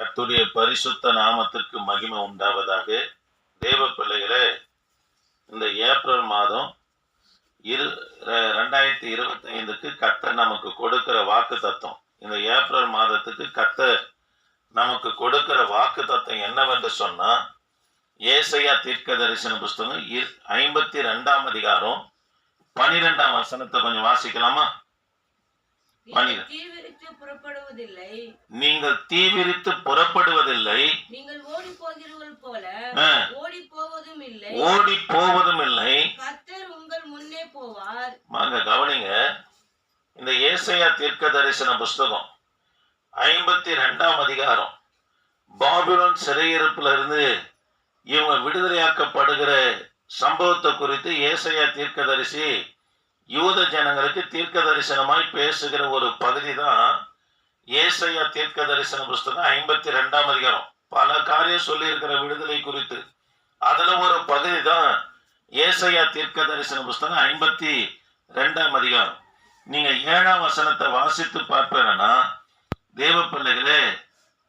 கத்துடைய பரிசுத்த நாமத்திற்கு மகிமை உண்டாவதாக தேவ பிள்ளைகளே இந்த ஏப்ரல் மாதம் இரு ரெ- ரெண்டாயிரத்தி இருபத்தி ஐந்துக்கு கத்தர் நமக்கு கொடுக்கிற வாக்கு தத்துவம் இந்த ஏப்ரல் மாதத்துக்கு கத்தர் நமக்கு கொடுக்கிற வாக்கு தத்துவம் என்னவென்று சொன்னா ஏசையா தீர்க்க தரிசன புஸ்தகம் ஐம்பத்தி ரெண்டாம் அதிகாரம் பனிரெண்டாம் வசனத்தை கொஞ்சம் வாசிக்கலாமா? தீவிரித்து புறப்படுவதில்லை. நீங்கள் தீவிரித்து புறப்படுவதில்லை. நீங்கள் ஓடி போகிறவர்கள் போல. ஓடி போவதும் இல்லை. ஓடி போவதும் இல்லை கர்த்தர் உங்கள் முன்னே போவார். வாங்க கவனிங்க. இந்த ஏசையா தீர்க்க தரிசன புஸ்தகம் ஐம்பத்தி ரெண்டாம் அதிகாரம். பாபிலோன் சிறையிருப்புல இருந்து இவங்க விடுதலையாக்கப்படுகிற சம்பவத்தை குறித்து ஏசையா தீர்க்கதரிசி யூத ஜனங்களுக்கு தீர்க்க தரிசனமாய் பேசுகிற ஒரு பகுதி தான் ஏசையா தீர்க்க தரிசன புஸ்தகம் ஐம்பத்தி ரெண்டாம் அதிகாரம். பல காரியம் சொல்லியிருக்கிற விடுதலை குறித்து. அதுல ஒரு பகுதி தான் ஏசையா தீர்க்க தரிசன புஸ்தகம் ஐம்பத்தி ரெண்டாம் அதிகாரம். நீங்க ஏழாம் வசனத்தை வாசித்து பார்ப்பேன்னா தேவ பிள்ளைகளே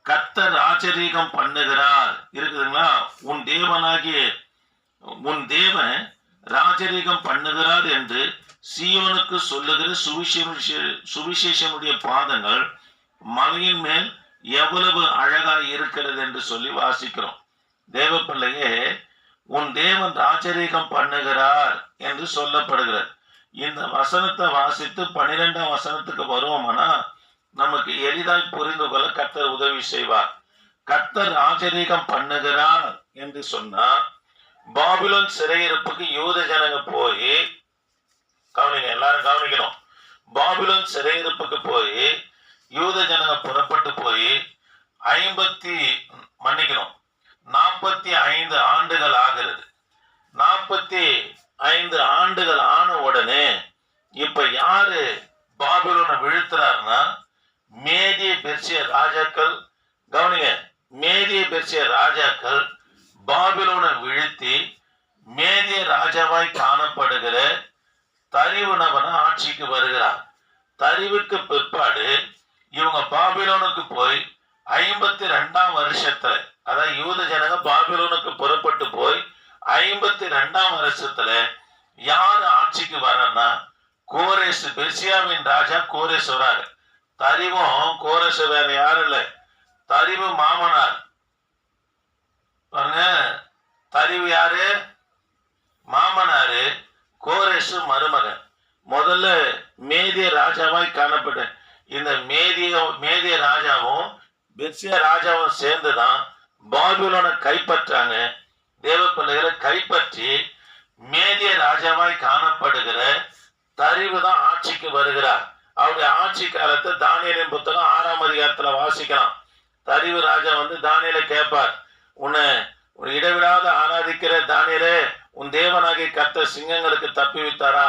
கத்தர் ராஜரீகம் பண்ணுகிறார். இருக்குதுங்களா? உன் தேவனாகிய உன் தேவன் ராஜரீகம் பண்ணுகிறார் என்று சீவனுக்கு சொல்லுகிற சுவிசேஷ சுவிசேஷனுடைய பாதங்கள் மலையின் மேல் எவ்வளவு அழகாய் இருக்கிறது என்று சொல்லி வாசிக்கிறோம். தேவ பிள்ளையே உன் தேவன் ராஜரீகம் பண்ணுகிறார் என்று சொல்லப்படுகிறது. இந்த வசனத்தை வாசித்து பன்னிரெண்டாம் வசனத்துக்கு வருவோம்னா நமக்கு எளிதாய் புரிந்து கொள்ள கர்த்தர் உதவி செய்வார். கர்த்தர் ராஜரீகம் பண்ணுகிறார் என்று சொன்னார் பாபிலோன் சிறையிருப்புக்கு யூத ஜனங்க போய் கவனிங்க எல்லாரும் கவனிக்கணும். பாபிலோன் சிறையிருப்புக்கு போய் யூத ஜனங்க புறப்பட்டு போய் ஐம்பத்தி மன்னிக்கணும் நாற்பத்தி ஐந்து ஆண்டுகள் ஆகிறது. நாற்பத்தி ஐந்து ஆண்டுகள் ஆன உடனே இப்ப யாரு பாபிலோனை வீழ்த்துறாருன்னா மேதிய பெர்சிய ராஜாக்கள். கவனிங்க மேதிய பெர்சிய ராஜாக்கள் பாபிலோனை வீழ்த்தி மேதிய ராஜாவாய் காணப்படுகிற தரிவுனவன ஆட்சிக்கு வருகிறான். தரிவுக்கு பிற்பாடு இவங்க பாபிலோனுக்கு போய் ஐம்பத்தி ரெண்டாம் வருஷத்துல அதாவது யூத ஜனங்க பாபிலோனுக்கு புறப்பட்டு போய் ஐம்பத்தி ரெண்டாம் வருஷத்துல யார் ஆட்சிக்கு வரன்னா கோரேஸ் பெர்சியாவின் ராஜா கோரேஸ் வராரு தரிவும் கோரேஸ் வேற யாரும் இல்ல. தரிவு மாமனார். பாருங்க தரிவு யாரு? மாமனாரு. கோரேஷு மருமகன். முதல்ல மேதிய ராஜாவாய் காணப்பட்ட. இந்த மேதிய மேதிய ராஜாவும் பெர்சிய ராஜாவும் சேர்ந்து தான் பாபிலோனை கைப்பற்றாங்க. தேவ பிள்ளைகளை கைப்பற்றி மேதிய ராஜாவாய் காணப்படுகிற தரிவு தான் ஆட்சிக்கு வருகிறார். அவருடைய ஆட்சி காலத்தை தானியலின் புத்தகம் ஆறாம் அதிகாரத்துல வாசிக்கலாம். தரிவு ராஜா வந்து தானியலை கேட்பார். உன்னை உன்னை இடைவிடாத ஆராதிக்கிற தானியலே உன் தேவனாகி கத்தர் சிங்கங்களுக்கு தப்பி வித்தாரா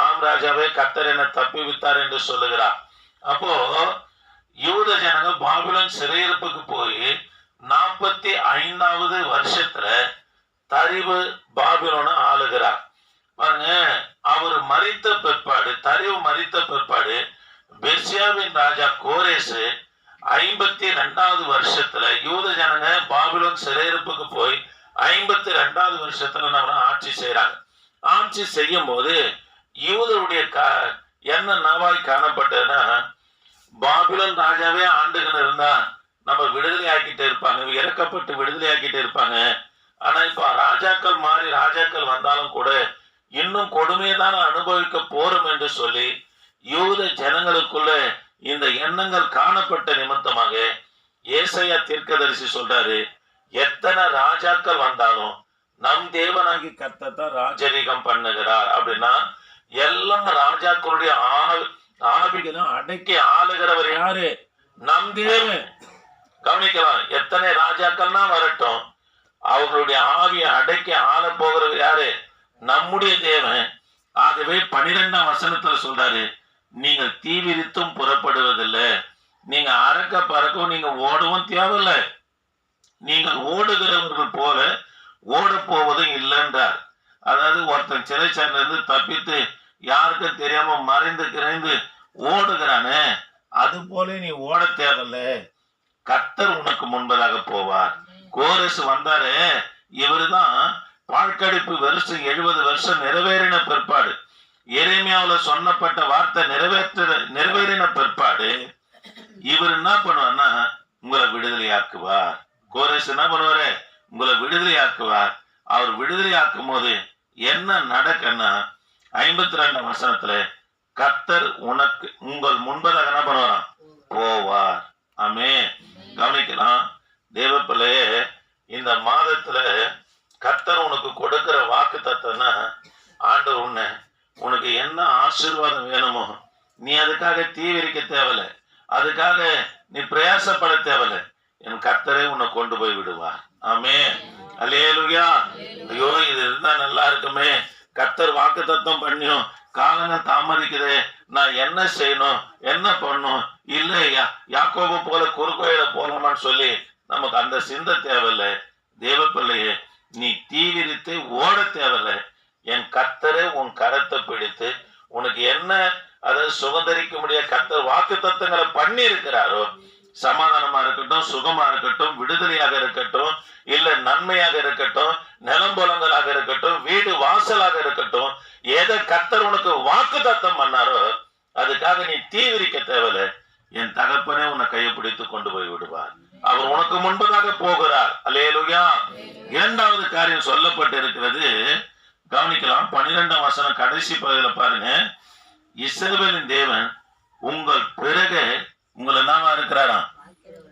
ஆம் ராஜாவே கத்தர் என்ன தப்பி வித்தார் என்று சொல்லுகிறார். அப்போ யூத ஜனங்க பாபிலோன் சிறையிருப்புக்கு போய் நாற்பத்தி ஐந்தாவது வருஷத்துல தரிவு பாபிலோனை ஆளுகிறார். பாருங்க அவர் மறித்த பிற்பாடு தரிவு மறித்த பிற்பாடு பெர்சியாவின் ராஜா கோரேசு ஐம்பத்தி ரெண்டாவது வருஷத்துல யூத ஜனங்க பாபிலோன் சிறையிருப்புக்கு போய் ஐம்பத்தி ரெண்டாவது வருஷத்துல நம்ம ஆட்சி செய்யறாங்க ஆட்சி செய்யும் போது யூதருடைய க என்ன நவாய் காணப்பட்டதுன்னா பாபுலன் ராஜாவே ஆண்டுகள் இருந்தா நம்ம விடுதலை ஆக்கிட்டு இருப்பாங்க இறக்கப்பட்டு விடுதலை ஆக்கிட்டு இருப்பாங்க. ஆனா இப்ப ராஜாக்கள் மாறி ராஜாக்கள் வந்தாலும் கூட இன்னும் கொடுமையை தான் அனுபவிக்க போறோம் என்று சொல்லி யூத ஜனங்களுக்குள்ள இந்த எண்ணங்கள் காணப்பட்ட நிமித்தமாக ஏசையா தீர்க்கதரிசி சொல்றாரு எத்தனை ராஜாக்கள் வந்தாலும் நம் தேவனாகி கர்த்தத்தான் ராஜரீகம் பண்ணுகிறார். அப்படின்னா எல்லாம் ராஜாக்களுடைய ஆ- ஆவிகளும் அடக்கி ஆளுகிறவர் யாரு? நம் தேவன். கவனிக்கலாம் எத்தனை ராஜாக்கள்னா வரட்டும். அவர்களுடைய ஆவியை அடக்கி ஆள போகிறவர் யாரு? நம்முடைய தேவன். ஆகவே பனிரெண்டாம் வசனத்துல சொல்றாரு நீங்கள் தீவிரித்தும் புறப்படுவதில்லை. நீங்க அறக்க பறக்கவும் நீங்க ஓடவும் தேவையில்லை. நீங்கள் ஓடுகிறவர்கள் போல ஓட போவதும் இல்லைன்றார். அதாவது ஒருத்தன் சிறைச்சாலையில இருந்து தப்பித்து யாருக்கும் தெரியாம மறைந்து கிரைந்து ஓடுகிறானே அது போல நீ ஓட தேவையில்ல. கத்தர் உனக்கு முன்பதாக போவார். கோரஸ் வந்தாரு இவருதான் பாழ்கடிப்பு வருஷம் எழுபது வருஷம் நிறைவேறின பிற்பாடு. எரேமியாவுல சொன்னப்பட்ட வார்த்தை நிறைவேற்ற நிறைவேறின பிற்பாடு. இவர் என்ன பண்ணுவார்னா உங்களை விடுதலையாக்குவார். கோரேஷ் என்ன பண்ணுவாரு உங்களை விடுதலையாக்குவார். அவர் விடுதலையாக்கும் போது என்ன நடக்குன்னா ஐம்பத்தி ரெண்டாம் வசனத்துல கத்தர் உனக்கு உங்கள் முன்பதாக என்ன பண்ணுவாராம்? போவார். ஆமே கவனிக்கலாம். தேவப்பிள்ளையே இந்த மாதத்துல கத்தர் உனக்கு கொடுக்கிற வாக்கு தத்தனா ஆண்டவர் உன்னை உனக்கு என்ன ஆசீர்வாதம் வேணுமோ நீ அதுக்காக தீவிரிக்க தேவையில்லை. அதுக்காக நீ பிரயாசப்பட தேவையில்ல என் கர்த்தரே உன்னை கொண்டு போய் விடுவார் ஆமே அலேலுயா ஐயோ இது இருந்தா நல்லா இருக்குமே. கத்தர் வாக்கு தத்தம் பண்ணியும் காலங்கள் தாமதிக்குதே. நான் என்ன செய்யணும்? என்ன பண்ணும் இல்லையா யாக்கோபு போல குறுக்கோயில போகலாமான்னு சொல்லி நமக்கு அந்த சிந்தை தேவையில்லை. தேவப்பிள்ளையே நீ தீவிரித்து ஓட தேவையில்லை. என் கத்தரை உன் கரத்தை பிடித்து உனக்கு என்ன அதை சுதந்திரிக்க முடிய கத்தர் வாக்கு தத்தங்களை பண்ணி இருக்கட்டும் சுகமா இருக்கட்டும் விடுதலையாக இருக்கட்டும் இல்ல நன்மையாக இருக்கட்டும் நிலம்பலங்களாக இருக்கட்டும் வீடு வாசலாக இருக்கட்டும் எதை கத்தர் உனக்கு வாக்கு தத்தம் பண்ணாரோ அதுக்காக நீ தீவிரிக்க தேவையில்ல என் தகப்பனே உன்னை கையை பிடித்து கொண்டு போய் விடுவார். அவர் உனக்கு முன்பதாக போகிறார். அல்லேலுயா. இரண்டாவது காரியம் சொல்லப்பட்டு இருக்கிறது கவனிக்கலாம் பன்னிரெண்டாம் வசனம் கடைசி பகுதியில் பாருங்க. இஸ்ரவேலின் தேவன் உங்கள் பிறகு உங்களை என்னவா இருக்கிறாராம்?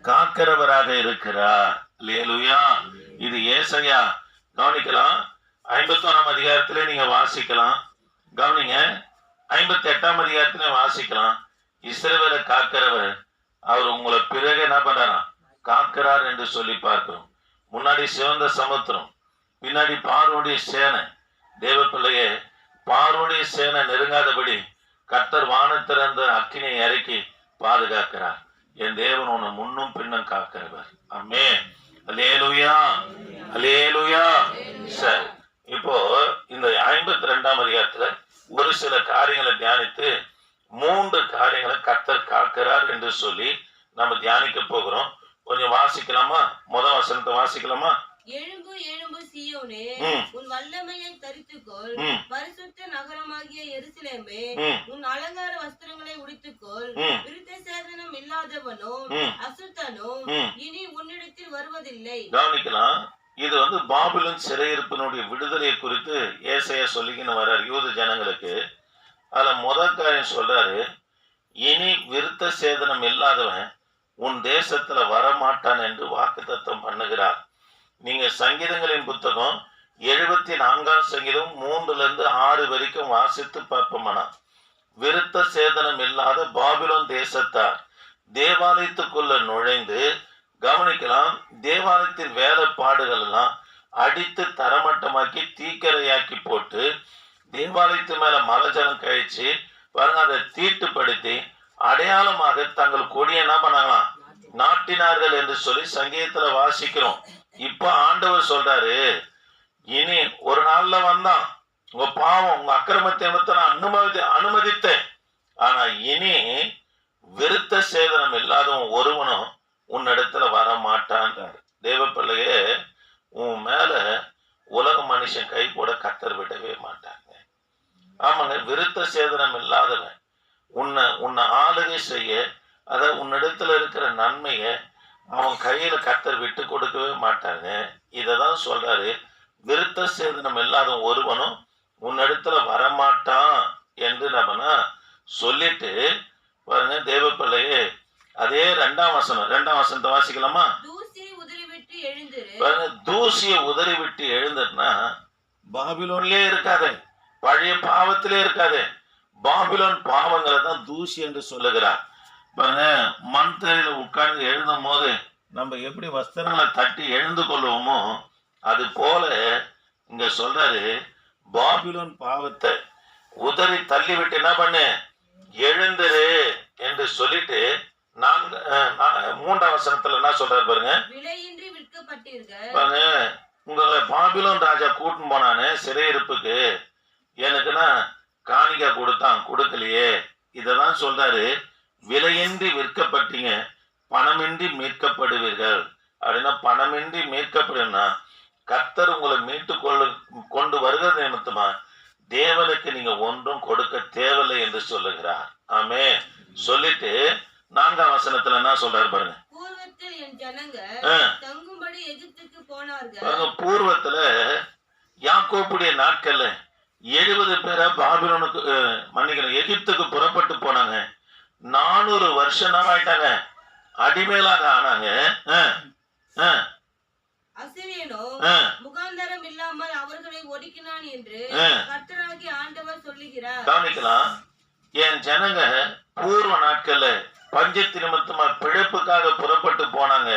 காக்கிறவராக இருக்கிறார். லேலுயா இது ஏசையா. கவனிக்கலாம். ஐம்பத்தி ஐம்பத்தோராம் அதிகாரத்துல நீங்க வாசிக்கலாம். கவனிங்க. ஐம்பத்தி எட்டாம் அதிகாரத்துல வாசிக்கலாம். இஸ்ரவேலை காக்கிறவர் அவர் உங்களை பிறகு என்ன பண்றாராம் காக்கிறார் என்று சொல்லி பார்க்கிறோம். முன்னாடி சிவந்த சமுத்திரம் பின்னாடி பார்வோடைய சேனை. தேவ பிள்ளையே பார்வோடைய சேனை நெருங்காதபடி கர்த்தர் வானத்திறந்த அக்கினை இறக்கி பாதுகாக்கிறார். என் தேவன் உன்னை முன்னும் பின்னும் காக்கிறவர். அம்மே அலேலுயா அலேலுயா சரி. இப்போ இந்த ஐம்பத்தி ரெண்டாம் அதிகாரத்துல ஒரு சில காரியங்களை தியானித்து மூன்று காரியங்களை கத்தர் காக்கிறார் என்று சொல்லி நம்ம தியானிக்க போகிறோம் கொஞ்சம் வாசிக்கலாமா முத வசனத்தை வாசிக்கலாமா எழும்பு எழும்பு சீயோனே ம். உன் வல்லமையை தரித்துக்கொள் ம் பரிசுத்த நகரமாகிய எருசலேமே ம் உன் அலங்கார வஸ்திரங்களை உடுத்துக்கொள் ம் விருத்த சேதனம் இல்லாதவனும் ம் அசுத்தனும் ம் இனி உன்னிடத்தில் வருவதில்லை கவனிக்கலாம் இது வந்து பாபிலோன் விடுதலையை குறித்து ஏசைய சொல்லிக்கின்னு வர்றார் யூத ஜனங்களுக்கு. அதில் முதல் காரியம் சொல்றாரு இனி விருத்த சேதனம் இல்லாதவன் உன் தேசத்துல வரமாட்டான் என்று வாக்குத்தத்தம் பண்ணுகிறார். நீங்க சங்கீதங்களின் புத்தகம் எழுபத்தி நான்காம் சங்கீதம் மூன்றுல இருந்து ஆறு வரைக்கும் வாசித்து பார்ப்போம்னா விருத்த சேதனம் இல்லாத பாபிலோன் தேசத்தார் தேவாலயத்துக்குள்ள நுழைந்து கவனிக்கலாம் தேவாலயத்தின் வேலைப்பாடுகள் எல்லாம் அடித்து தரமட்டமாக்கி தீக்கரையாக்கி போட்டு தேவாலயத்து மேல மலஜலம் கழிச்சு பாருங்க அதை தீட்டுப்படுத்தி அடையாளமாக தங்கள் கொடியை என்ன பண்ணாங்களாம் நாட்டினார்கள் என்று சொல்லி சங்கீதத்துல வாசிக்கிறோம். இப்ப ஆண்டவர் சொல்றாரு இனி ஒரு நாள்ல வந்தான். உங்க பாவம் உங்க அக்கிரமத்தை நான் அனுமதி அனுமதித்தேன். ஆனா இனி விருத்த சேதனம் இல்லாதவன் ஒருவனும் உன்னிடத்துல வர மாட்டான்றார் தேவ பிள்ளையே உன் மேல உலக மனுஷன் கை போட கத்தர் விடவே மாட்டாங்க. ஆமாங்க விருத்த சேதனம் இல்லாதவன். உன்னை உன்னை ஆளுகை செய்ய அதாவது உன்னிடத்துல இருக்கிற நன்மையை அவன் கையில கத்தர் விட்டு கொடுக்கவே மாட்டாங்க. இதை தான் சொல்றாரு விருத்த சேதனம் இல்லாத ஒருவனும் உன்னிடத்துல வரமாட்டான் என்று நம்மனா சொல்லிட்டு பாருங்க தேவப்பிள்ளையே அதே ரெண்டாம் வசனம் ரெண்டாம் வசனத்தை வாசிக்கலாமா? தூசியை உதறி விட்டு எழுந்ததுன்னா பாபிலோன்லயே இருக்காதே. பழைய பாவத்திலே இருக்காதே. பாபிலோன் பாவங்களை தான் தூசி என்று சொல்லுகிறார். பாருங்க மண் தரையில உட்கார்ந்து எழுதும் போது நம்ம எப்படி வஸ்திரங்களை தட்டி எழுந்து கொள்வோமோ அது போல இங்க சொல்றாரு பாபிலோன் பாவத்தை உதறி தள்ளிவிட்டு என்ன பண்ணு? எழுந்துரு என்று சொல்லிட்டு நான்கு மூன்றாம் வசனத்துல என்ன சொல்றாரு பாருங்க. பாருங்க உங்களை பாபிலோன் ராஜா கூட்டின்னு போனானே சிறையிருப்புக்கு. எனக்குன்னா காணிக்கை கொடுத்தான் கொடுக்கலையே. இததான் சொல்றாரு விலையின்றி விற்கப்பட்டீங்க பணமின்றி மீட்கப்படுவீர்கள். அப்படின்னா பணமின்றி மீட்கப்படுன்னா கர்த்தர் உங்களை மீட்டு கொள்ளு கொண்டு வருகிறது நிமித்தமா தேவனுக்கு நீங்க ஒன்றும் கொடுக்க தேவையில்லை என்று சொல்லுகிறார். ஆமே சொல்லிட்டு நான்காம் வசனத்துல என்ன சொல்றாரு பாருங்க. பாருங்க பூர்வத்துல யாக்கோப்புடைய நாட்கள்ல எழுபது பேரை பாபிலோனுக்கு மன்னிக்கணும் எகிப்துக்கு புறப்பட்டு போனாங்க. நானூறு வருஷம் நாள் ஆயிட்டாங்க. அடிமையிலாக ஆனாங்க. முகாந்தரம் இல்லாமல் அவர்களை ஒடுக்கினான் என்று அஹ். கர்த்தராகி ஆண்டவர் சொல்லுகிறார். கவனிக்கலாம். என் ஜனங்க பூர்வ நாட்கள்ல பஞ்சத்து நிமித்தமா பிழைப்புக்காக புறப்பட்டு போனாங்க.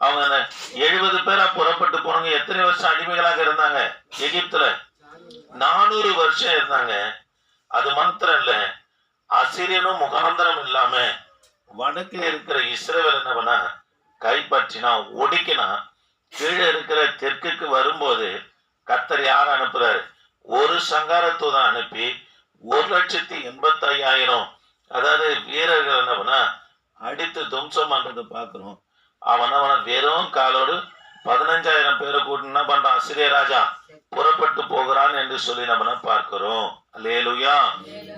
அவங்க அந்த எழுபது பேரா புறப்பட்டு போனவங்க எத்தனை வருஷம் அடிமைகளாக இருந்தாங்க? எகிப்துல நானூறு வருஷம் இருந்தாங்க. அது மாத்திரம் இல்ல அசிரியனும் முகாந்தரம் இல்லாம வடக்கு இருக்கிற இஸ்ரேல் என்ன பண்ணா? கைப்பற்றினா ஒடுக்கினா கீழே இருக்கிற தெற்குக்கு வரும்போது கத்தர் யார் அனுப்புறாரு? ஒரு சங்காரத்துவம் அனுப்பி ஒரு லட்சத்தி எண்பத்தி ஐயாயிரம் அதாவது வீரர்கள் என்ன பண்ணா அடித்து தும்சம் பண்றதை பார்க்கிறோம் அவன் அவன வெறும் காலோடு பதினஞ்சாயிரம் பேரை கூட்டு என்ன பண்றான்? அசிரிய ராஜா புறப்பட்டு போகிறான் என்று சொல்லி நம்ம பார்க்கிறோம். லேலுயா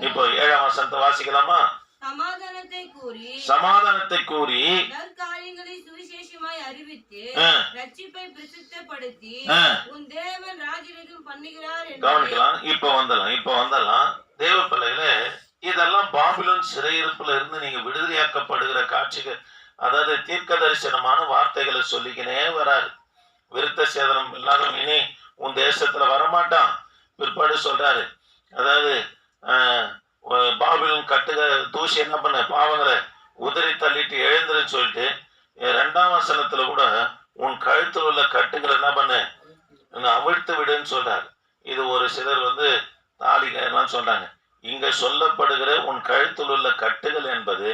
இப்போ ஏழாம் வசனத்தை வாசிக்கலாமா? சமாதானத்தை கூறி சமாதானத்தை கூறி நற்காரியங்களை சுவிசேஷமாய் அறிவித்து அஹ், ரட்சிப்பை பிரசித்தப்படுத்தி அஹ், உன் தேவன் ராஜரீகம் பண்ணுகிறார் என்று கவனிக்கலாம். இப்ப வந்துடலாம். இப்ப வந்துடலாம். தேவ பிள்ளைகளே இதெல்லாம் பாபிலோன் சிறையிருப்புல இருந்து நீங்க விடுதலையாக்கப்படுகிற காட்சிகள் அதாவது தீர்க்க தரிசனமான வார்த்தைகளை சொல்லிக்கினே வராரு. விருத்த சேதனம் எல்லாரும் இனி உன் தேசத்துல வரமாட்டான். பிற்பாடு சொல்றாரு. அதாவது ஆஹ், பாபிலோன் கட்டுக தூசி என்ன பண்ண பாவங்களை உதறி தள்ளிட்டு எழுந்துருன்னு சொல்லிட்டு ரெண்டாம் வசனத்துல கூட உன் கழுத்தில் உள்ள கட்டுகளை என்ன பண்ணு அவிழ்த்து விடுன்னு சொல்றாரு. இது ஒரு சிலர் வந்து தாலி எல்லாம் சொல்றாங்க இங்கு சொல்லப்படுகிற உன் கழுத்தில் உள்ள கட்டுகள் என்பது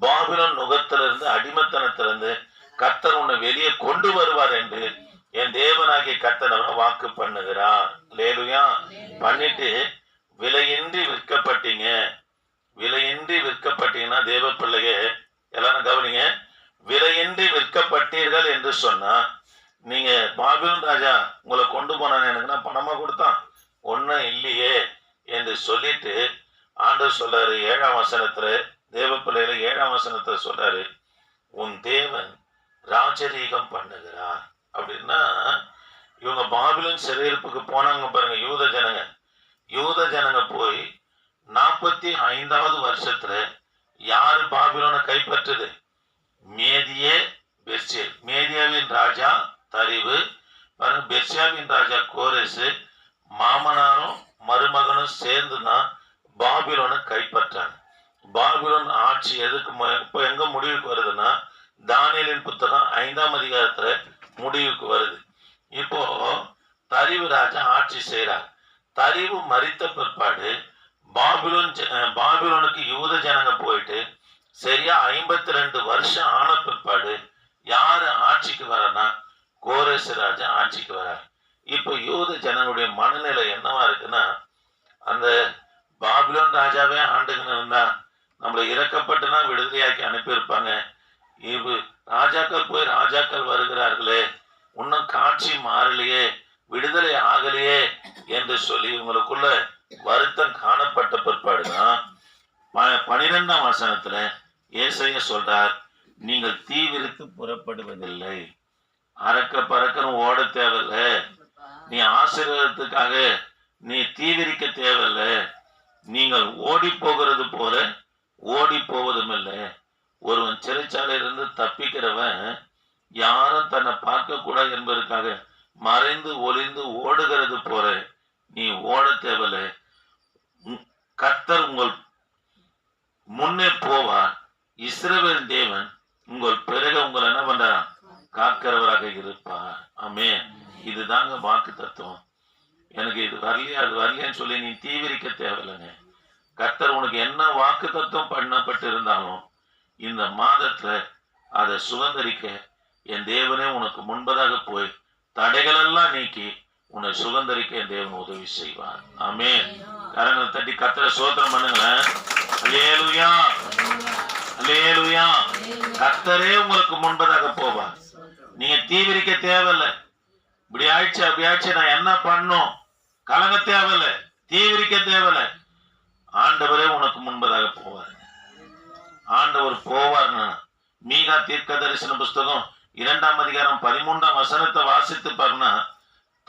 பாபிலோன் நுகத்திலிருந்து அடிமத்தனத்திலிருந்து கத்தர் உன்னை வெளியே கொண்டு வருவார் என்று என் தேவனாகிய கர்த்தர் வாக்கு பண்ணுகிறார். லேலுயா பண்ணிட்டு விலையின்றி விற்கப்பட்டீங்க. விலையின்றி விற்கப்பட்டீங்கன்னா தேவ பிள்ளைய எல்லாரும் கவனிங்க. விலையின்றி விற்கப்பட்டீர்கள் என்று சொன்னா நீங்க பாபிலோன் ராஜா உங்களை கொண்டு போனான்னு எனக்கு நான் பணமா கொடுத்தான். ஒன்றும் இல்லையே. என்று சொல்லிட்டு ஆண்டு சொல்றாரு ஏழாம் வசனத்துல தேவ பிள்ளையில ஏழாம் வசனத்துல சொல்றாரு உன் தேவன் ராஜரீகம் பண்ணுகிறார். அப்படின்னா இவங்க பாபிலன் சிறையிருப்புக்கு போனாங்க பாருங்க யூத ஜனங்க. யூத ஜனங்க போய் நாற்பத்தி ஐந்தாவது வருஷத்துல யாரு பாபிலோனை கைப்பற்றுது? மேதியே பெர்சியல். மேதியாவின் ராஜா தரிவு பாருங்க பெர்சியாவின் ராஜா கோரேசு மாமனாரும் மருமகனும் சேர்ந்து தான் பாபிலோனை கைப்பற்றாங்க பாபிலோன் ஆட்சி எதுக்கு இப்போ எங்க முடிவுக்கு வருதுன்னா தானியலின் புத்தகம் ஐந்தாம் அதிகாரத்துல முடிவுக்கு வருது. இப்போ தரிவு ராஜா ஆட்சி செய்கிறார் தரிவு மறித்த பிற்பாடு பாபிலோன் பாபிலோனுக்கு யூத ஜனங்க போயிட்டு சரியா ஐம்பத்தி ரெண்டு வருஷம் ஆன பிற்பாடு யாரு ஆட்சிக்கு வரனா கோரேசு ராஜா ஆட்சிக்கு வரார். இப்போ யூத ஜனங்களுடைய மனநிலை என்னவா இருக்குன்னா அந்த பாபிலோன் ராஜாவே ஆண்டுகள் இருந்தா நம்மளை இறக்கப்பட்டுனா விடுதலையாக்கி அனுப்பியிருப்பாங்க. இவு ராஜாக்கள் போய் ராஜாக்கள் வருகிறார்களே இன்னும் காட்சி மாறலையே விடுதலை ஆகலையே என்று சொல்லி இவங்களுக்குள்ள வருத்தம் காணப்பட்ட பிற்பாடுதான். பனிரெண்டாம் வசனத்துல ஏசைய சொல்றார் நீங்கள் தீ விரித்து புறப்படுவதில்லை. அறக்க பறக்கணும் ஓட தேவையில்லை. நீ ஆசீர்வாதத்துக்காக நீ தீவிரிக்க தேவையில்ல. நீங்கள் ஓடி போகிறது போல ஓடி போவதும் இல்லை. ஒருவன் சிறைச்சாலையிலிருந்து தப்பிக்கிறவன் யாரும் தன்னை பார்க்க கூடாது என்பதற்காக மறைந்து ஒளிந்து ஓடுகிறது போல நீ ஓட தேவையில்லை. உம், உங்கள் முன்னே போவார். இஸ்ரவேல் தேவன் உங்கள் பிறகு உங்களை என்ன பண்றான் காக்கிறவராக இருப்பார். ஆமே இதுதாங்க வாக்கு தத்துவம் வரலையா? அது வரலையான்னு சொல்லி நீ தீவிரிக்க தேவையில்லைங்க. கர்த்தர் உனக்கு என்ன வாக்கு தத்துவம் பண்ணப்பட்டு இருந்தாலும் இந்த மாதத்துல அதை சுதந்திரிக்க என் தேவனே உனக்கு முன்பதாக போய் தடைகளெல்லாம் நீக்கி உன்னை சுதந்திரிக்க என் தேவன் உதவி செய்வார். ஆமே கரங்களை தட்டி கத்தரை சோத்திரம் பண்ணுங்களேன். அல்லேலூயா. அல்லேலூயா. கத்தரே உங்களுக்கு முன்பதாக போவார். நீங்க தீவிரிக்க தேவையில்லை. இப்படி ஆயிடுச்சு அப்படி ஆயிடுச்சு நான் என்ன பண்ணும் கலங்க தேவையில்லை தீவிரிக்க தேவையில்லை. ஆண்டவரே உனக்கு முன்பதாக போவார். ஆண்டவர் போவார்னா மீகா தீர்க்க தரிசன புஸ்தகம் இரண்டாம் அதிகாரம் பதிமூன்றாம் வசனத்தை வாசித்து பாருன்னா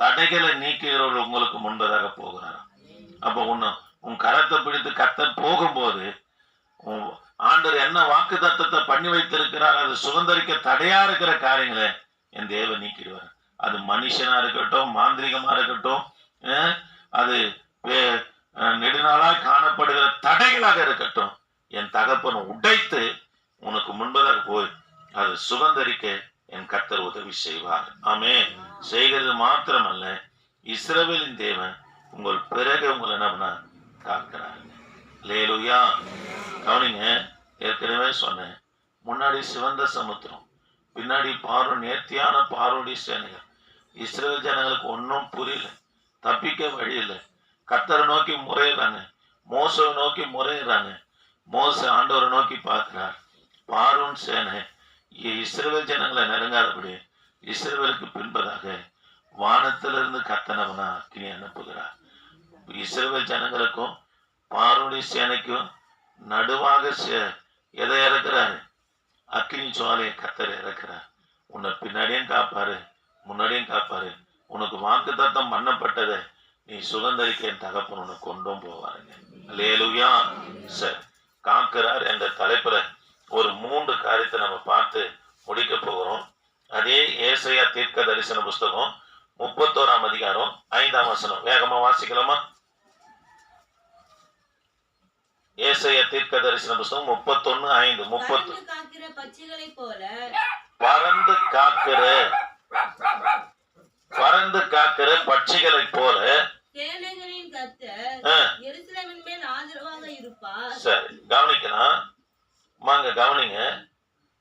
தடைகளை நீக்குகிறவர் உங்களுக்கு முன்பதாக போகிறார். அப்போ உன்னை உன் கரத்தை பிடித்து கத்த போகும்போது உன் ஆண்டவர் என்ன வாக்கு தத்தத்தை பண்ணி வைத்திருக்கிறார் அது சுதந்திரிக்க தடையா இருக்கிற காரியங்களை என் தேவன் நீக்கிடுவார். அது மனுஷனா இருக்கட்டும் மாந்திரிகமா இருக்கட்டும் அது வே- நெடுநாளாய் காணப்படுகிற தடைகளாக இருக்கட்டும். என் தகப்பனை உடைத்து உனக்கு முன்பதாக போய் அது சுதந்திரிக்க என் கர்த்தர் உதவி செய்வார். ஆமே செய்கிறது மாத்திரமல்ல இஸ்ரவேலின் தேவன் உங்கள் பிறகு உங்களை என்ன பண்ண காக்கிறார். லேலுயா கவனிங்க ஏற்கனவே சொன்னேன். முன்னாடி சிவந்த சமுத்திரம் பின்னாடி பார்வை நேர்த்தியான பார்வடி சேனைகள் இஸ்ரேல் ஜனங்கள் ஒன்றும் புரியல தப்பிக்க வழி இல்லை கத்தரை நோக்கி முறையிறாங்க மோசவை நோக்கி முறையிறாங்க மோச ஆண்டவரை நோக்கி பார்க்கிறார் பார்வன் சேனை இ- இஸ்ரவேல் ஜனங்களை நெருங்காதபடி இஸ்ரவேலுக்கு பின்பதாக வானத்திலிருந்து கத்தனவனா அக்கினி அனுப்புகிறார் இஸ்ரேல் ஜனங்களுக்கும் பார்வடி சேனைக்கும் நடுவாக எதை இறக்குறாரு? அக்னி சுவாலையை கத்தர் இறக்குறார். உன்னை பின்னாடியும் காப்பாரு முன்னாடியும் காப்பாரு. உனக்கு வாக்கு தத்தம் பண்ணப்பட்டதை நீ சுதந்திரிக்க என் தகப்பன் உனக்கு கொண்டும் போவாருங்க. லேலுயா சார் காக்கிறார் என்ற தலைப்புல ஒரு மூன்று காரியத்தை நம்ம பார்த்து முடிக்க போகிறோம். அதே ஏசையா தீர்க்க தரிசன புஸ்தகம் முப்பத்தோராம் அதிகாரம் ஐந்தாம் வசனம். வேகமா வாசிக்கலாமா? ஏசையா தீர்க்க தரிசன புஸ்தகம் முப்பத்தொன்னு ஐந்து முப்பத்து பறந்து காக்கிற பறந்து காக்கிற பட்சிகளைப் போல சரி கவனிக்கலாம். வாங்க கவனிங்க.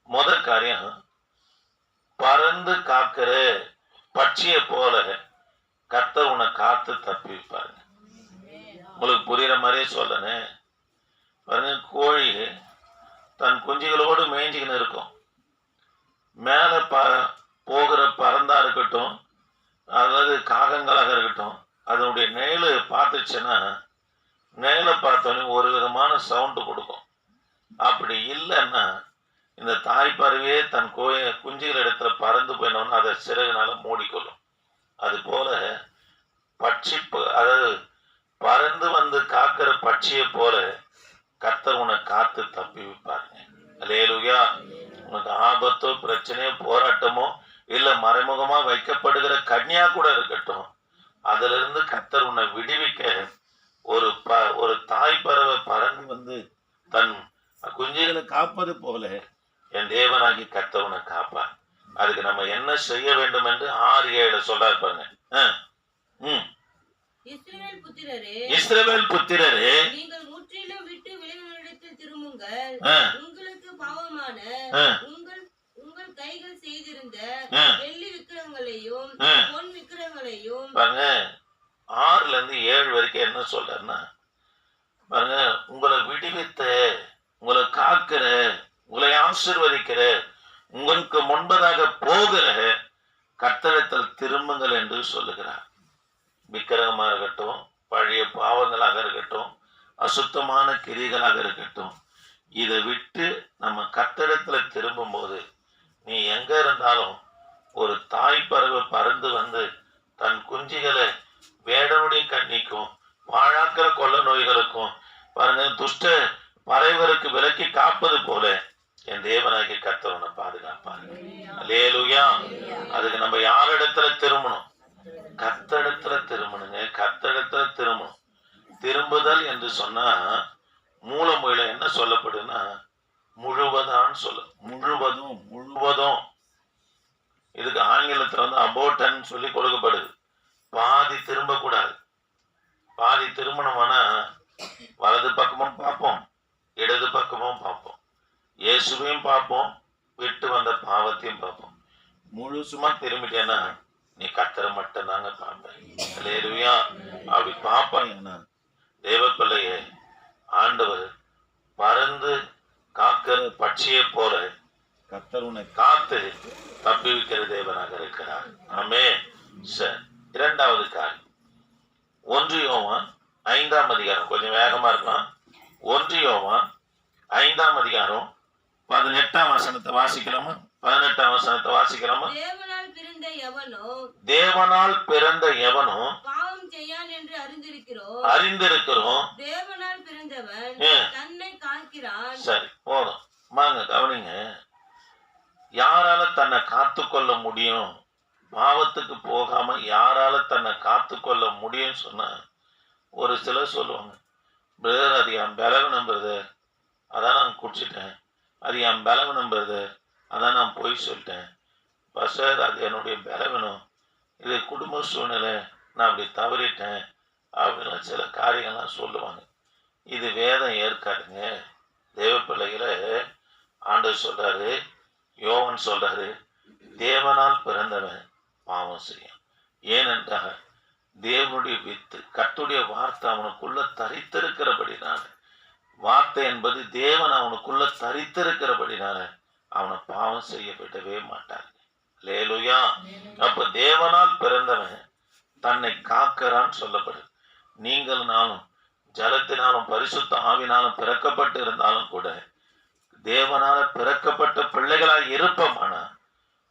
முதல் காரியம் பறந்து காக்கிற பட்சியை போல கத்த உன்னை காத்து தப்பி வைப்பாருங்க உங்களுக்கு புரியுற மாதிரியே சொல்லனே. பாருங்க கோழி தன் குஞ்சுகளோடு மேய்ஞ்சிக்கின்னு இருக்கும். மேலே ப போகிற பறந்தா இருக்கட்டும் அதாவது காகங்களாக இருக்கட்டும் அதனுடைய நிழலு பார்த்துச்சுன்னா நிழலை பார்த்தோன்னே ஒரு விதமான சவுண்டு கொடுக்கும். அப்படி இல்லைன்னா இந்த தாய்ப்பறவையே தன் கோய குஞ்சுகள் இடத்துல பறந்து போயினோன்னா அதை சிறகுனால மூடிக்கொள்ளும். அது போல பட்சி அதாவது பறந்து வந்து காக்கிற பட்சியை போல கத்தர் உன்னை காத்து தப்பி வைப்பாருங்க. அலேலுயா உனக்கு ஆபத்தோ பிரச்சனையோ போராட்டமோ இல்ல மறைமுகமா வைக்கப்படுகிற கன்னியா கூட இருக்கட்டும். அதுல இருந்து உன்னை விடுவிக்க ஒரு ப ஒரு தாய் பறவை பறந்து வந்து தன் குஞ்சுகளை காப்பது போல தேவனாகி கர்த்தர் உன்னை காப்பார் அதுக்கு நம்ம என்ன செய்ய வேண்டும் என்று ஆறு ஏழு சொல்றாரு பாருங்க. இஸ்ரவேல் புத்திரரே இஸ்ரவேல் புத்திரரே நீங்கள் முற்றிலும் விட்டு விளைவிடத்தில் திரும்புங்கள் ஆ, உங்களுக்கு பாவமான ஆ, உங்கள் உங்கள் கைகள் செய்திருந்த ஆ, வெள்ளி விக்கிரகங்களையும் ஆ. பொன் விக்கிரகங்களையும் பாருங்க ஆறுல இருந்து ஏழு வரைக்கும் என்ன சொல்றாருன்னா பாருங்க உங்களை விடுவித்த உங்களை காக்கிற உங்களை ஆசிர்வதிக்கிற உங்களுக்கு முன்பதாக போகிற கர்த்தரத்தில் திரும்புங்கள் என்று சொல்லுகிறார். விக்கிரகமா இருக்கட்டும் பழைய பாவங்களாக இருக்கட்டும் அசுத்தமான கிரிகளாக இருக்கட்டும் இதை விட்டு நம்ம கர்த்தரத்துல திரும்பும்போது நீ எங்க இருந்தாலும் ஒரு தாய் பறவை பறந்து வந்து தன் குஞ்சுகளை வேடனுடைய கண்ணிக்கும் பாழாக்கிற கொள்ள நோய்களுக்கும் பாருங்க துஷ்ட பறவைகளுக்கு விலக்கி காப்பது போல என் தேவனாகி கர்த்தவனை பாதுகாப்பாரு. அல்லேலூயா அதுக்கு நம்ம யாரிடத்துல திரும்பணும்? கர்த்தரிடத்துல திரும்பணுங்க கர்த்தரிடத்துல திரும்பணும். திரும்புதல் என்று சொன்னா மூலமொழியில என்ன சொல்லப்படுதுன்னா முழுவதான்னு சொல்ல. முழுவதும் முழுவதும். இதுக்கு ஆங்கிலத்துல வந்து அபோட்டன் சொல்லி கொடுக்கப்படுது. பாதி திரும்ப கூடாது பாதி திருமணமானா வலது பக்கமும் பார்ப்போம் இடது பக்கமும் பார்ப்போம். இயேசுவையும் பார்ப்போம் விட்டு வந்த பாவத்தையும் பார்ப்போம். முழுசுமா திரும்பிட்டேன்னா நீ கத்தரை மட்டும் தாங்க பார்ப்பேன். அப்படி அப்படி தேவ பிள்ளைய ஆண்டவர் பறந்து காக்கிற பட்சியை போல கத்தர் உன்னை காத்து தப்பிவிக்கிற தேவனாக இருக்கிறார். ஆமே சார் இரண்டாவது காரியம். ஒன்று ஐந்தாம் அதிகாரம். கொஞ்சம் வேகமா இருக்கலாம். ஒன்று ஐந்தாம் அதிகாரம். பதினெட்டாம் வசனத்தை வாசிக்கலாமா? பதினெட்டாம் வசனத்தை வாசிக்கலாமா? தேவனால் பிறந்த எவனோ தேவனால் பிறந்த எவனோ பாவம் செய்யான் என்று அறிந்திருக்கிறோம். அறிந்திருக்கிறோம். தேவனால் பிறந்தவன். தன்னை காக்கிறான். சரி போதும். வாங்க கவனிங்க. யாரால தன்னை காத்துக்கொள்ள முடியும்? பாவத்துக்கு போகாம யாரால தன்னை காத்துக்கொள்ள முடியும்னு சொன்னா ஒரு சிலர் சொல்லுவாங்க பிரதர் அது என் பலவீனம் பிரதர் அதான் நான் குடிச்சிட்டேன். அது என் பலவீனம் பிரதர் அதான் நான் போய் சொல்லிட்டேன். பசர் அது என்னுடைய பலவீனம். இது குடும்ப சூழ்நிலை. நான் அப்படி தவறிட்டேன் அப்படின்னு சில காரியங்கள்லாம் சொல்லுவாங்க. இது வேதம் ஏற்காதுங்க. தேவ பிள்ளைகளை ஆண்டவர் சொல்கிறாரு யோவன் சொல்கிறாரு தேவனால் பிறந்தவன் பாவம் செய்யும். ஏனென்றால் தேவனுடைய வித்து கத்துடைய வார்த்தை அவனுக்குள்ள தரித்திருக்கிறபடினால வார்த்தை என்பது தேவன் அவனுக்குள்ள தரித்திருக்கிறபடினால அவனை பாவம் செய்ய விடவே மாட்டார். லேலுயா. அப்ப தேவனால் பிறந்தவன் தன்னை காக்கிறான்னு சொல்லப்படுது. நீங்கள் நானும் ஜலத்தினாலும் பரிசுத்த ஆவினாலும் பிறக்கப்பட்டு இருந்தாலும் கூட தேவனால பிறக்கப்பட்ட பிள்ளைகளாய் இருப்பமானா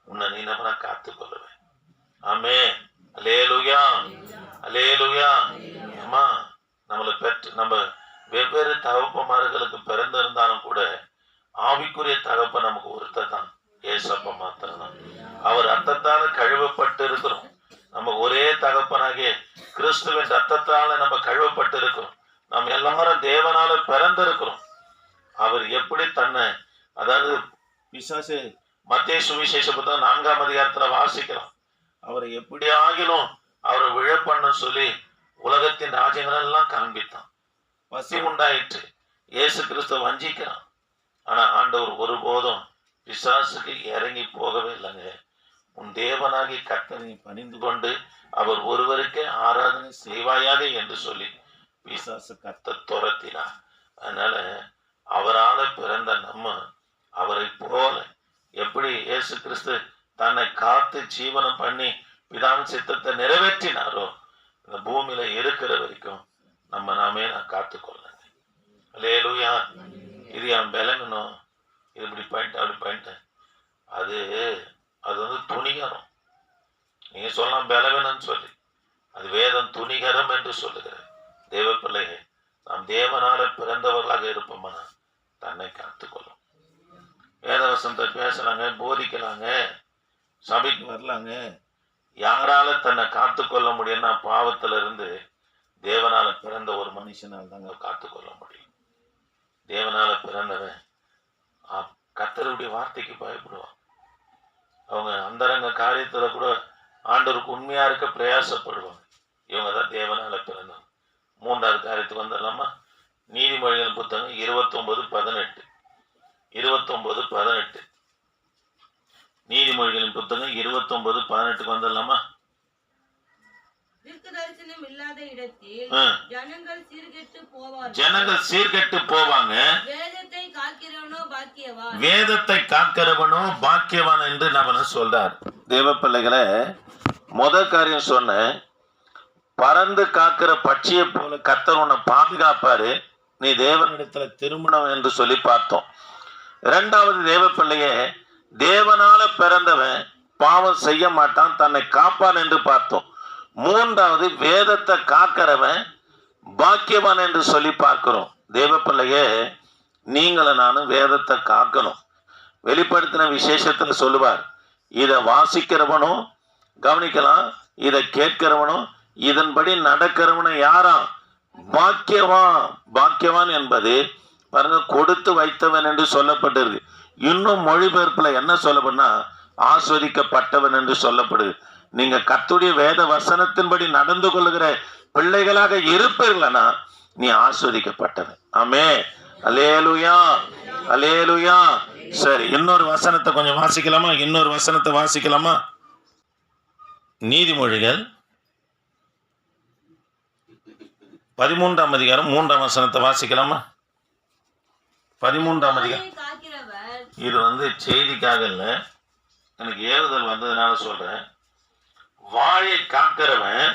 உன்னை நீ நம்மள காத்து கொள்ளுவேன் ஆமே அலேலுயா அலேலுயா ஏமா நம்மளை பெற்று நம்ம வெவ்வேறு தகப்பமார்களுக்கு பிறந்திருந்தாலும் கூட ஆவிக்குரிய தகப்ப நமக்கு ஒருத்தர் தான். அவர் ரத்தத்தால கழுவப்பட்டு இருக்கிறோம் நம்ம ஒரே தகப்பனாகிய கிறிஸ்துவின் ரத்தத்தால நம்ம கழுவப்பட்டு இருக்கிறோம் நம்ம எல்லாரும் தேவனால பிறந்திருக்கிறோம். அவர் எப்படி தன்னை அதாவது விசாசு மத்திய சுவிசேஷ புத்தகம் நான்காம் அதிகாரத்துல வாசிக்கிறோம் அவரை எப்படி ஆகிலும் அவரை விழப்பண்ண சொல்லி உலகத்தின் ராஜ்யங்கள் எல்லாம் காண்பித்தான் பசி உண்டாயிற்று இயேசு கிறிஸ்து வஞ்சிக்கிறான் ஆனா ஆண்டவர் ஒருபோதும் பிசாசுக்கு இறங்கி போகவே இல்லைங்க உன் தேவனாகி கர்த்தனை பணிந்து கொண்டு அவர் ஒருவருக்கே ஆராதனை செய்வாயாக என்று சொல்லி பிசாசு கத்த துரத்தினார் அதனால அவரால பிறந்த நம்ம அவரை போல எப்படி இயேசு கிறிஸ்து தன்னை காத்து ஜீவனம் பண்ணி பிதாவின் சித்தத்தை நிறைவேற்றினாரோ இந்த பூமியில இருக்கிற வரைக்கும் நம்ம நாமே நான் காத்துக்கொள்ளங்க. லேலுயா இது என் விளங்கணும் இது இப்படி பண்ணிட்டேன் அப்படி பண்ணிட்டேன். அது அது வந்து துணிகரம். நீங்க சொல்லலாம் பலவீனம்னு சொல்லி. அது வேதம் துணிகரம் என்று சொல்லுகிறது. தேவ பிள்ளைகள் நாம் தேவனால பிறந்தவர்களாக இருப்போம்னா தன்னை காத்துக்கொள்ளும். வேதவசனத்தை பேசுறாங்க போதிக்கலாங்க. சபைக்கு வரலாங்க. யாரால தன்னை காத்துக்கொள்ள முடியும்னா பாவத்துல இருந்து தேவனால பிறந்த ஒரு மனுஷனால் தாங்க காத்துக்கொள்ள முடியும். தேவனால பிறந்தவன் கத்தருடைய வார்த்தைக்கு பயப்படுவான். அவங்க அந்தரங்க காரியத்துல கூட ஆண்டவருக்கு உண்மையா இருக்க பிரயாசப்படுவாங்க. இவங்க தான் தேவனால பிறந்தவங்க. மூன்றாவது காரியத்துக்கு வந்துடலாமா? நீதிமொழிகள் புத்தகம் இருபத்தொன்பது பதினெட்டு. இருபத்தொன்பது பதினெட்டு. நீதிமொழிகளின் புத்தகம் இருபத்தொன்பது பதினெட்டுக்கு வந்துடலாமா. ஜனங்கள் சீர்கெட்டு போவாங்க. வேதத்தை காக்கிறவனோ பாக்கியவான். என்று நம்ம சொல்றார். தேவ பிள்ளைகளை முத காரியம் சொன்னேன் பறந்து காக்கிற பட்சியை போல கர்த்தர் உன்னை பாதுகாப்பாரு. நீ தேவனிடத்துல திருமணம் என்று சொல்லி பார்த்தோம். இரண்டாவது தேவ பிள்ளையே தேவனால பிறந்தவன் பாவம் செய்ய மாட்டான் தன்னை காப்பான் என்று பார்த்தோம். மூன்றாவது வேதத்தை காக்கிறவன் பாக்கியவான் என்று சொல்லி பார்க்கிறோம். தேவ பிள்ளையே நீங்களும் நானும் வேதத்தை காக்கணும். வெளிப்படுத்தின விசேஷத்தில் சொல்லுவார் இதை வாசிக்கிறவனும் கவனிக்கலாம் இதை கேட்கிறவனும் இதன்படி நடக்கிறவனும் யாராம்? பாக்கியவான். பாக்கியவான் என்பது பாருங்க கொடுத்து வைத்தவன் என்று சொல்லப்பட்டிருக்கு. இன்னும் மொழிபெயர்ப்புல என்ன சொல்லப்படுனா ஆஸ்வதிக்கப்பட்டவன் என்று சொல்லப்படுது. நீங்க கத்துடைய வேத வசனத்தின்படி நடந்து கொள்ளுகிற பிள்ளைகளாக இருப்பீர்களா நீ ஆஸ்வதிக்கப்பட்டவன். ஆமே. அலேலுயா அலேலுயா சரி இன்னொரு வசனத்தை கொஞ்சம் வாசிக்கலாமா? இன்னொரு வசனத்தை வாசிக்கலாமா? நீதிமொழிகள். பதிமூன்றாம் அதிகாரம் மூன்றாம் வசனத்தை வாசிக்கலாமா? பதிமூன்றாம் காக்கிறவர் இது வந்து செய்திக்காக இல்லை. எனக்கு ஏறுதல் வந்ததுனால சொல்றேன். வாயை காக்கிறவன்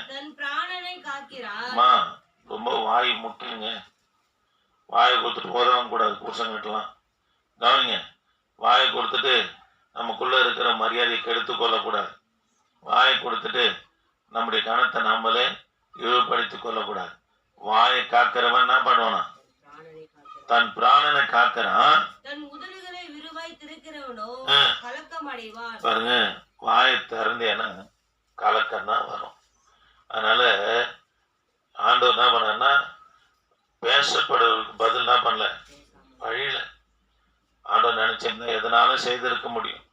ரொம்ப வாய் முட்டுங்க. வாயை கொடுத்துட்டு போதவங்க கூடாது புருஷங்கிட்டலாம் கவனிங்க வாயை கொடுத்துட்டு நமக்குள்ள இருக்கிற மரியாதையை கெடுத்து கொள்ளக்கூடாது. வாயை கொடுத்துட்டு நம்முடைய கணத்தை நம்மளே இழிவுபடுத்தி கொள்ளக்கூடாது. வாயை காக்கிறவன் என்ன பண்ணுவானா? தன் பிராணனை காக்கிறான். தன் உதடுகளை விரிவாய் திறக்கிறவனோ. கலக்கம் அடைவான் பாருங்க வாயை திறந்தேன்னா கலக்கம் தான் வரும். அதனால ஆண்டவர் என்ன பண்ணா பேசப்படுவதற்கு பதில் என்ன பண்ணல? வழியில. ஆண்டவர் நினைச்சிருந்தா எதனாலும் செய்திருக்க முடியும்?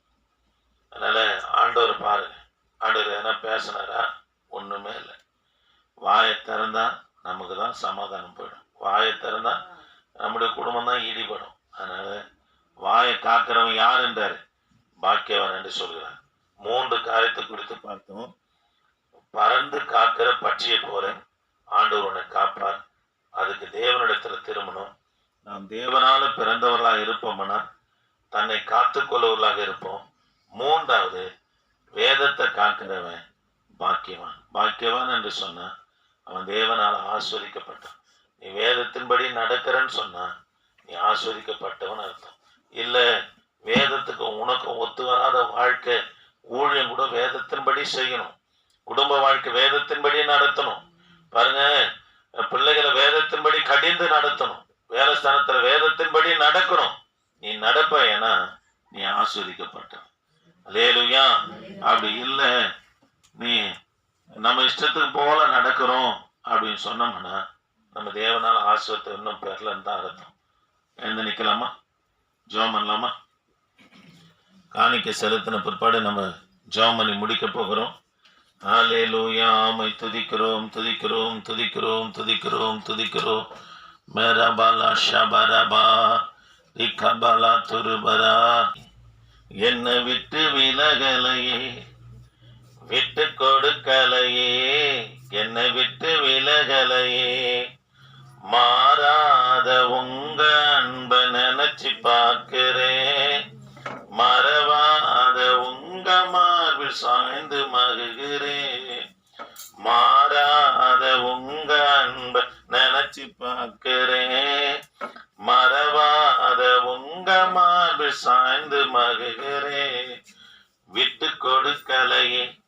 அதனால ஆண்டவர் பாருங்க ஆண்டவர் எதனா பேசினாரா? ஒண்ணுமே இல்லை. வாயை திறந்தா நமக்கு தான் சமாதானம் போயிடும். வாயை திறந்தா நம்முடைய குடும்பம் தான் ஈடுபடும். அதனால வாயை காக்கிறவன் யார் என்றார்? பாக்கியவன் என்று சொல்கிறார். மூன்று காரியத்தை குறித்து பார்த்தோம். பறந்து காக்கிற பட்சியை போல ஆண்டவர் உன்னை காப்பார். அதுக்கு தேவனிடத்துல திரும்பணும். நாம் தேவனால பிறந்தவர்களாக இருப்போம்னா தன்னை காத்துக்கொள்ளவர்களாக இருப்போம். மூன்றாவது வேதத்தை காக்கிறவன் பாக்கியவான். பாக்கியவான் என்று சொன்னா அவன் தேவனால் ஆஸ்வதிக்கப்பட்டான். நீ வேதத்தின்படி நடக்கிறன்னு சொன்னா நீ ஆஸ்வதிக்கப்பட்டவன் அர்த்தம். இல்லை வேதத்துக்கு உனக்கும் ஒத்து வராத வாழ்க்கை ஊழியம் கூட வேதத்தின்படி செய்யணும். குடும்ப வாழ்க்கை வேதத்தின்படி நடத்தணும். பாருங்க பிள்ளைகளை வேதத்தின்படி கடிந்து நடத்தணும். வேலை ஸ்தானத்துல வேதத்தின்படி நடக்கணும். நீ நடப்ப ஏன்னா நீ ஆஸ்வதிக்கப்பட்ட அலேலுயா அப்படி இல்லை நீ நம்ம இஷ்டத்துக்கு போல நடக்கிறோம் அப்படின்னு சொன்னோம்னா நம்ம தேவனால ஆசிரியத்தை இன்னும் பெறலன்னு தான் அர்த்தம். எழுந்து நிற்கலாமா ஜோம் பண்ணலாமா காணிக்க செலுத்தின பிற்பாடு நம்ம ஜோம் பண்ணி முடிக்க போகிறோம். ஆலே லூயா ஆமை துதிக்கிறோம் துதிக்கிறோம் துதிக்கிறோம் துதிக்கிறோம் துதிக்கிறோம். மேரபாலா ஷபரபா ரிகபாலா துருபரா. என்னை விட்டு விலகலையே விட்டு கொடுக்கலையே என்னை விட்டு விலகலையே. மாறாத உங்க அன்ப நினைச்சு பார்க்கிறேன். மறவாத உங்க மார்பில் சாய்ந்து மகுகிறேன் மாறாத உங்க அன்ப நினைச்சு பார்க்கிறேன். மறவாத உங்க மார்பில் சாய்ந்து மகுகிறேன் விட்டு கொடுக்கலையே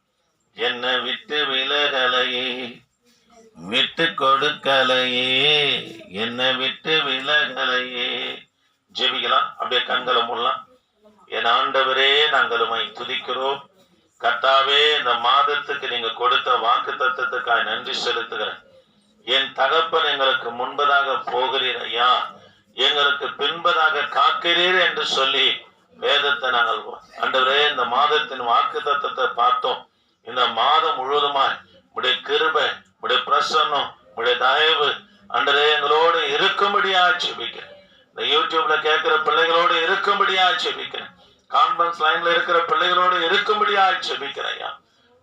என்னை விட்டு விலகலையே. விட்டு கொடுக்கலையே. என்னை விட்டு விலகலையே. ஜெபிக்கலாம். அப்படியே கண்களை மூடலாம். என் ஆண்டவரே நாங்கள் உமை துதிக்கிறோம். கர்த்தாவே இந்த மாதத்துக்கு நீங்க கொடுத்த வாக்கு தத்துவத்துக்காக நன்றி செலுத்துகிறேன். என் தகப்பன் எங்களுக்கு முன்பதாக போகிறீர் ஐயா. எங்களுக்கு பின்பதாக காக்கிறீர் என்று சொல்லி வேதத்தை நாங்கள் ஆண்டவரே இந்த மாதத்தின் வாக்கு தத்துவத்தை பார்த்தோம். இந்த மாதம் முழுவதுமாய் உடைய கிருபை உடைய பிரசன்னம் உடைய தயவு அன்றே எங்களோடு இருக்கும்படியா செபிக்கிறேன் இந்த யூடியூப்ல கேட்கிற பிள்ளைகளோடு இருக்கும்படியா செபிக்கிறேன் கான்ஃபரன்ஸ் லைன்ல இருக்கிற பிள்ளைகளோடு இருக்கும்படியா செபிக்கிறேன் ஐயா.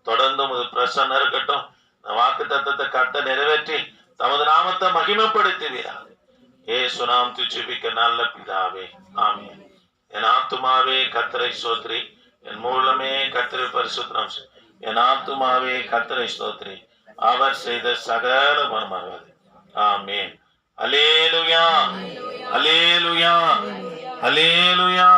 தொடர்ந்து உமது பிரசன்னம் இருக்கட்டும். இந்த வாக்கு தத்தத்தை கட்ட நிறைவேற்றி தமது நாமத்தை மகிமைப்படுத்துவீராக ஏ சுனாம் துச்சிபிக்க நல்ல பிதாவே. ஆமே என் ஆத்துமாவே கத்தரை சோத்ரி என் மூலமே கத்திரை பரிசுத்தம் என் ஆத்துமாவே கத்திரை ஸ்தோத்ரி அவர் செய்த சகல மர்மறது ஆமென். அலேலுயா அலேலுயா அலேலுயா